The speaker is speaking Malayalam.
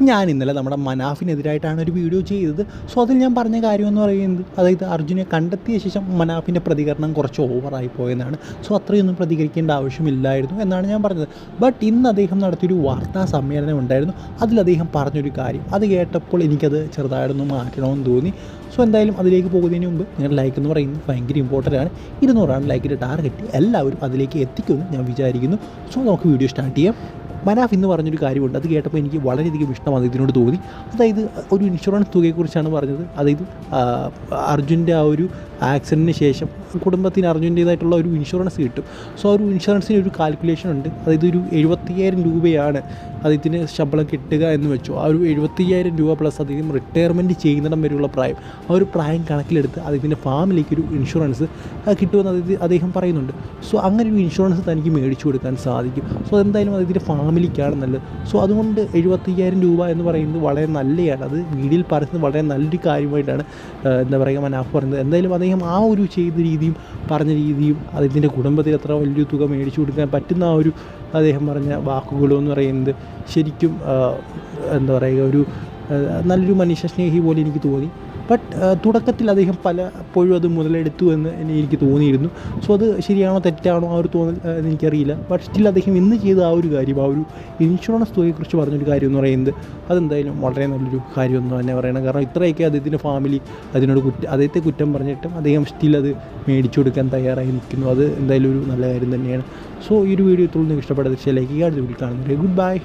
ഞാൻ ഇന്നലെ നമ്മുടെ മനാഫിനെതിരായിട്ടാണ് ഒരു വീഡിയോ ചെയ്തത്. സോ അതിൽ ഞാൻ പറഞ്ഞ കാര്യം എന്ന് പറയുന്നത് അതായത് അർജുനെ കണ്ടെത്തിയ ശേഷം മനാഫിന്റെ പ്രതികരണം കുറച്ച് ഓവറായി പോയെന്നാണ്. സോ അത്രയൊന്നും പ്രതികരിക്കേണ്ട ആവശ്യമില്ലായിരുന്നു എന്നാണ് ഞാൻ പറഞ്ഞത്. ബട്ട് ഇന്ന് അദ്ദേഹം നടത്തിയൊരു വാർത്താ സമ്മേളനം ഉണ്ടായിരുന്നു. അതിൽ അദ്ദേഹം പറഞ്ഞൊരു കാര്യം അത് കേട്ടപ്പോൾ എനിക്കത് ചെറുതായിട്ടൊന്ന് മാറ്റണമെന്ന് തോന്നി. സോ എന്തായാലും അതിലേക്ക് പോകുന്നതിന് മുമ്പ് നിങ്ങളുടെ ലൈക്ക് എന്ന് പറയുന്നത് ഭയങ്കര ഇമ്പോർട്ടന്റ് ആണ്. ഇരുന്നൂറാണ് ലൈക്കിന്റെ ടാർഗറ്റ് എല്ലാവരും അതിലേക്ക് എത്തിക്കുമെന്ന് ഞാൻ വിചാരിക്കുന്നു. സോ നമുക്ക് വീഡിയോ സ്റ്റാർട്ട് ചെയ്യാം. മനാഫ് ഇന്ന് പറഞ്ഞൊരു കാര്യമുണ്ട്. അത് കേട്ടപ്പോൾ എനിക്ക് വളരെയധികം ഇഷ്ടമാണ് ഇതിനോട് തോന്നി. അതായത് ഒരു ഇൻഷുറൻസ് തുകയെക്കുറിച്ചാണ് പറഞ്ഞത്. അതായത് അർജുന്റെ ആ ഒരു ആക്സിഡന്റിന് ശേഷം കുടുംബത്തിന് അർജന്റീനായിട്ടുള്ള ഒരു ഇൻഷുറൻസ് കിട്ടും. സോ ആ ഒരു ഇൻഷുറൻസിന് ഒരു കാൽക്കുലേഷൻ ഉണ്ട്. അതായത് ഒരു എഴുപത്തയ്യായിരം രൂപയാണ് അദ്ദേഹത്തിന് ശമ്പളം കിട്ടുക എന്ന് വെച്ചു. ആ ഒരു എഴുപത്തയ്യായിരം രൂപ പ്ലസ് അദ്ദേഹം റിട്ടയർമെന്റ് ചെയ്യുന്നിടം വരെയുള്ള പ്രായം. ആ ഒരു പ്രായം കണക്കിലെടുത്ത് അദ്ദേഹത്തിന്റെ ഫാമിലിക്ക് ഒരു ഇൻഷുറൻസ് കിട്ടുമെന്ന് അദ്ദേഹം പറയുന്നുണ്ട്. സോ അങ്ങനെ ഒരു ഇൻഷുറൻസ് തനിക്ക് മേടിച്ചു കൊടുക്കാൻ സാധിക്കും. സോ എന്തായാലും അദ്ദേഹത്തിന്റെ ഫാമിലിക്കാണ് നല്ലത്. സോ അതുകൊണ്ട് എഴുപത്തയ്യായിരം രൂപ എന്ന് പറയുന്നത് വളരെ നല്ലതാണ് അത് വീഡിയോയിൽ പറയുന്നത് വളരെ നല്ലൊരു കാര്യമായിട്ടാണ് എന്താ പറയുക മനാഫ് പറയുന്നത്. എന്തായാലും അദ്ദേഹം ആ ഒരു ചെയ്ത രീതിയും പറഞ്ഞ രീതിയും അദ്ദേഹത്തിന്റെ കുടുംബത്തിൽ അത്ര വലിയ തുക മേടിച്ചു കൊടുക്കാൻ പറ്റുന്ന ആ ഒരു അദ്ദേഹം പറഞ്ഞ വാക്കുകളെന്ന് പറയുന്നത് ശരിക്കും എന്താ പറയുക ഒരു നല്ലൊരു മനുഷ്യ സ്നേഹി പോലെ എനിക്ക് തോന്നി. ബട്ട് തുടക്കത്തിൽ അദ്ദേഹം പലപ്പോഴും അത് മുതലെടുത്തു എന്ന് എനി- എനിക്ക് തോന്നിയിരുന്നു. സോ അത് ശരിയാണോ തെറ്റാണോ ആ ഒരു തോന്നൽ എനിക്കറിയില്ല. ബട്ട് സ്റ്റിൽ അദ്ദേഹം ഇന്ന് ചെയ്ത ആ ഒരു കാര്യം ആ ഒരു ഇൻഷുറൻസ് തുകയെക്കുറിച്ച് പറഞ്ഞൊരു കാര്യം എന്ന് പറയുന്നത് അതെന്തായാലും വളരെ നല്ലൊരു കാര്യം എന്ന് തന്നെ പറയണം. കാരണം ഇത്രയൊക്കെ അദ്ദേഹത്തിന്റെ ഫാമിലി അതിനോട് കുറ്റം അദ്ദേഹത്തെ കുറ്റം പറഞ്ഞിട്ടും അദ്ദേഹം സ്റ്റിൽ അത് മേടിച്ചു കൊടുക്കാൻ തയ്യാറായി നിൽക്കുന്നു. അത് എന്തായാലും ഒരു നല്ല കാര്യം തന്നെയാണ്. സോ ഈ ഒരു വീഡിയോ ഇത്രയും ഇഷ്ടപ്പെട്ടത് ലൈക്ക് ചെയ്യുക. അടുത്ത വീട്ടിൽ കാണുന്നത് ഗുഡ് ബൈ